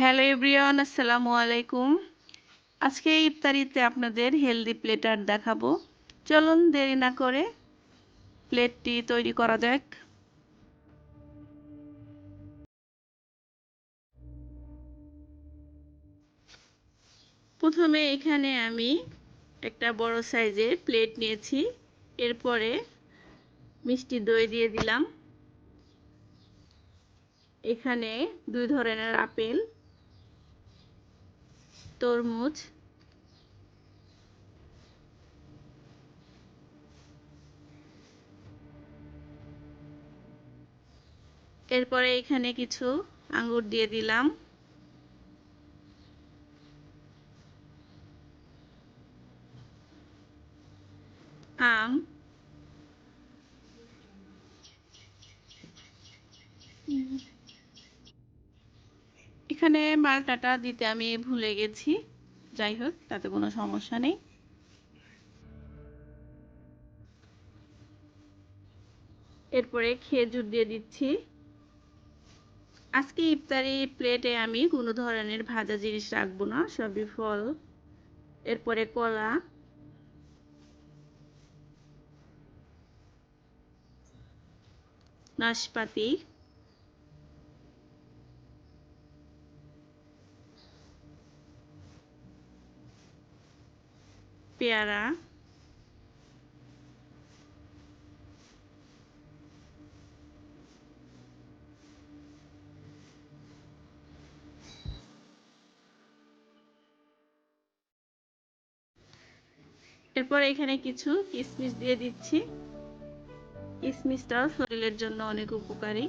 Hello everyone, আসসালামু আলাইকুম। আজকে ইফতারিতে আপনাদের হেলদি প্লেটার দেখাবো। চলুন দেরি না করে প্লেটটি তৈরি করা যাক। প্রথমে এখানে আমি একটা বড় সাইজের প্লেট নিয়েছি। এরপরে মিষ্টি দই দিয়ে দিলাম। এখানে দুই ধরনের আপেল তরমুজ। এরপরে এখানে কিছু আঙ্গুর দিয়ে দিলাম। আম। এখানে মালটাটা দিতে আমি ভুলে গেছি। যাই হোক, তাতে কোনো সমস্যা নেই। এরপরে খেজুর দিয়ে দিচ্ছি। আজকে ইফতারি প্লেটে আমি কোনো ধরনের ভাজা জিনিস রাখব না, সবই ফল। এরপরে কলা। নাশপাতি। পেয়ারা। এরপর এখানে কিছু কিশমিশ দিয়ে দিচ্ছি। কিশমিশটাও শরীরের জন্য অনেক উপকারী।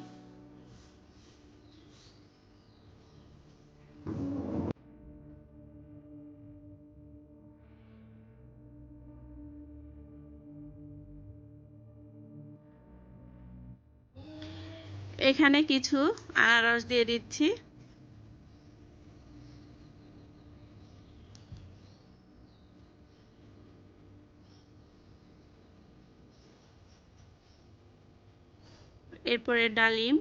এখানে কিছু আনারস দিয়ে দিচ্ছি। এরপরে ডালিম।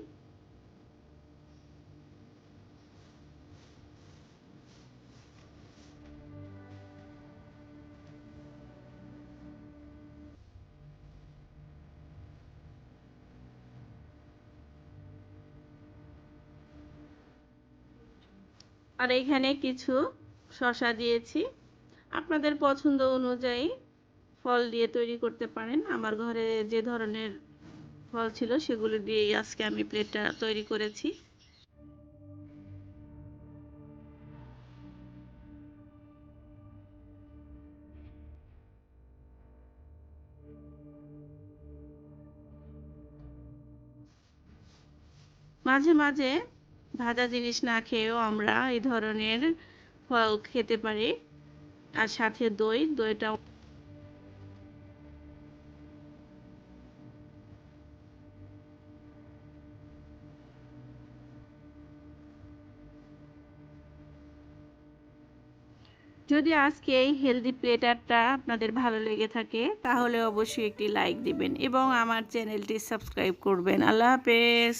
আর এখানে কিছু শশা দিয়েছি। আপনাদের পছন্দ অনুযায়ী ফল দিয়ে তৈরি করতে পারেন। আমার ঘরে যে ধরনের ফল ছিল সেগুলো দিয়েই আজকে আমি প্লেটটা তৈরি করেছি। মাঝে মাঝে ভাজা জিনিস না খেয়েও আমরা এই ধরনের ফল খেতে পারি। আর সাথে দই দইটা যদি আজকে এই হেলদি প্লেটারটা আপনাদের ভালো লেগে থাকে, তাহলে অবশ্যই একটি লাইক দিবেন এবং আমার চ্যানেলটি সাবস্ক্রাইব করবেন। আল্লাহ হাফেজ।